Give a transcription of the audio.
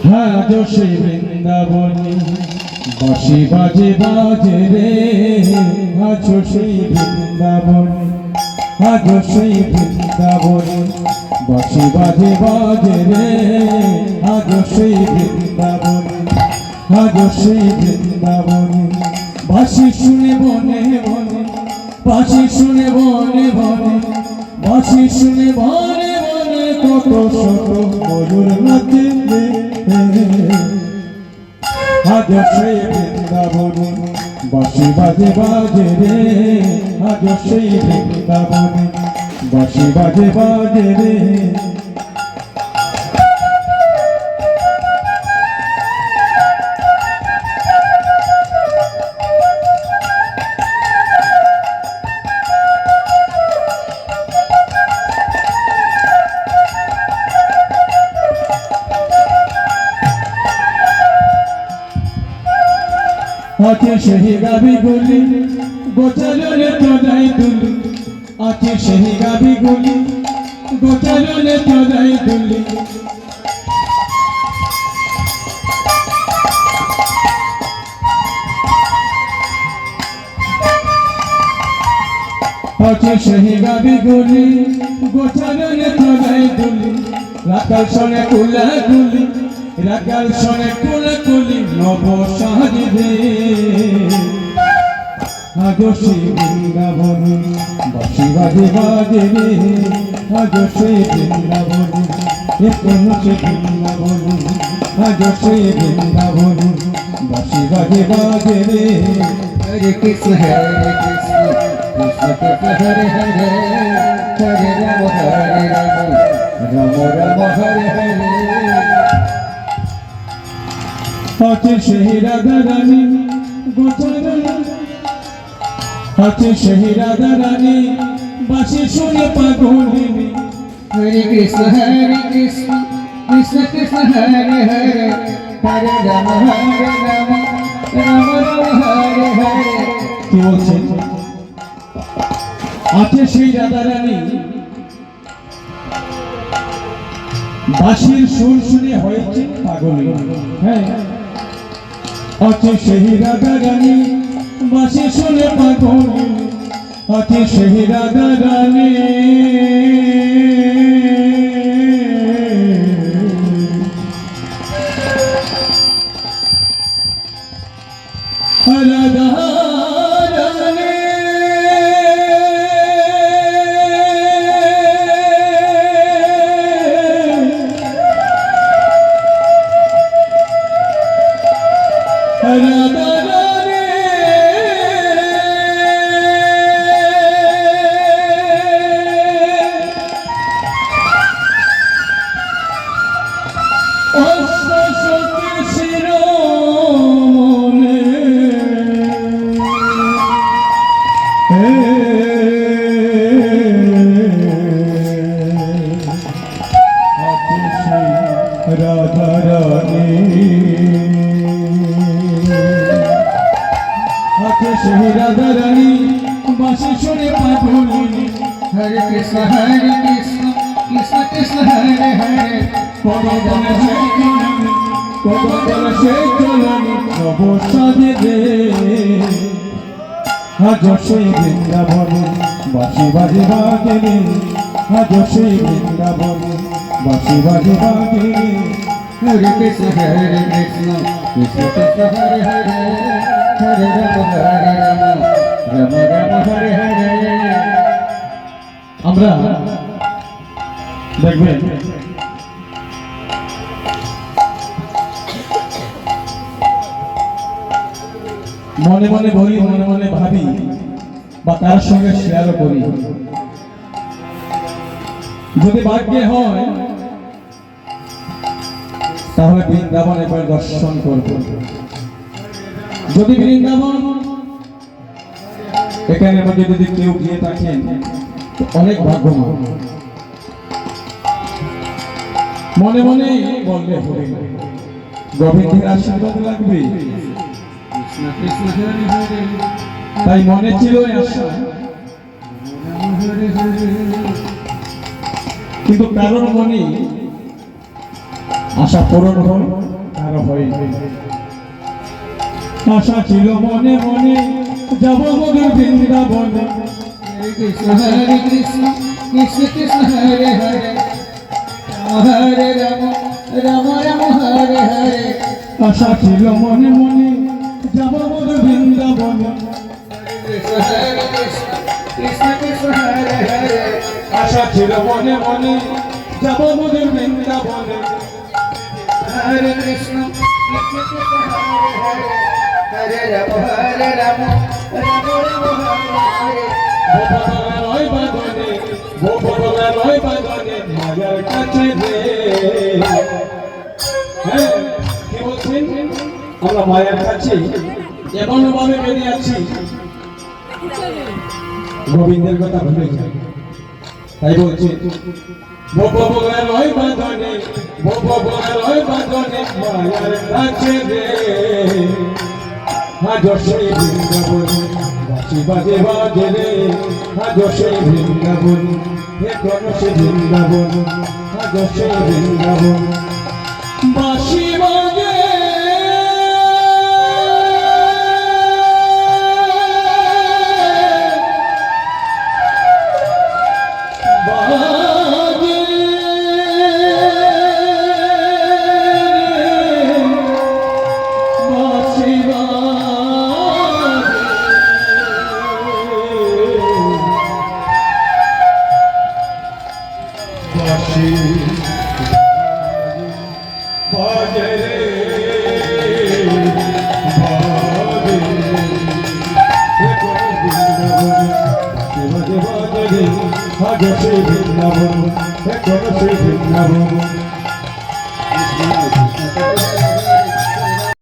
আজ সেই বৃন্দাবনে বাঁশি বাজে বাজে রে। আজ সেই বৃন্দাবনে আজ সেই বৃন্দাবনে বাঁশি বাজে বাজে রে। আজ সেই বৃন্দাবনে আজ সেই বৃন্দাবনে বাঁশি শুনে বনে বনে বাঁশি শুনে বনে বনে বাঁশি শুনে বনে শত ময়ূর নাচে সেই বৃন্দাবনে বাঁশি বাজে বাজে রে আজ সেই বৃন্দাবনে বাজে বাজে রে আছে সেই গাবি গুলি, গোচালনে চড়াই দুলি। আছে সেই গাবি গুলি, গোচালনে চড়াই দুলি। আছে সেই গাবি গুলি, গোচালনে চড়াই দুলি। রাকাল শোনে কুলা গুলি রাকাল শোনে কুলা কুলি, নব সাজবে আজ সেই বৃন্দাবনে বাসি বাজে বাজে রে আজ সেই বৃন্দাবনে এখন সে বৃন্দাবনে আজ সেই বৃন্দাবনে বাসি বাজে বাজে রে Krishna, Hare Krishna, Krishna Krishna, Hare Hare, Hare Rama, Hare Rama, Rama Rama, Hare Hare. আছে সেই রাধা রানী গোচারণী আছে সেই রাধা রানী বাসি শুনে পাগলিনী Hare Krishna, Hare Krishna, Krishna Krishna, Hare Hare, Hare Rama, Hare Rama, Rama Rama, Hare Hare. কি বলছেন আছে সেই রাধা রানী বাঁশির সুর শুনে হয়েছে পাগল হ্যাঁ আছে সেই রাধা রানী বাঁশি শুনে পাগল। অতি সেহিরা রাধা শুনে পাগলিনী Hare Krishna, Hare Krishna, Krishna Krishna, Hare Hare, কদমে সেই চলনি কদমে সেই চলনি নব সাজে দে আজ সেই বৃন্দাবনে বাসি বাজে বাজে আজ সেই বৃন্দাবনে বাসি বাজে বাজে রে Hare Krishna, Hare Krishna, Krishna Krishna, Hare Hare, Hare Rama, আমরা দেখবেন মনে মনে বলি, মনে মনে ভাবি বা তার সঙ্গে শেয়ারও করি। যদি ভাগ্যে হয়, তাহলে বৃন্দাবন একবার দর্শন করব। যদি বৃন্দাবন, এখানে যদি কেউ গিয়ে থাকেন অনেক ভাগ্যবান। মনে মনে বললে হবে গোবিন্দের আশীর্বাদ লাগবে। তাই মনে ছিল. কিন্তু কারোর মনে আশা পূরণ হল, আর হয়নি। আশা ছিল মনে মনে, যাব মধুর Hare Krishna, Krishna Krishna, Hare Hare, Rama Hare Rama, Rama Rama Hare Hare. আশা ছিল মনে মনে যাব মধুর বৃন্দাবনে মনে মনে Krishna Krishna, Hare Hare, Hare Rama, Hare Rama, Rama Rama Hare Hare. মায়ার কাছে আমরা মায়ের কাছে এমন ভাবে বেরিয়ে আছি গোবিন্দের কথা ভুলে যাই তাই বলছে ভোপতলায় বাঁধনে ভোপতলায় বাঁধনে মায়ার কাছে রে। আজ সেই বৃন্দাবন বাজে বাজে রে আজ সে বৃন্দাবন হে কোন সে বৃন্দাবন আজ সে বৃন্দাবন বাজে বাজে বাজে বাজে রে আজ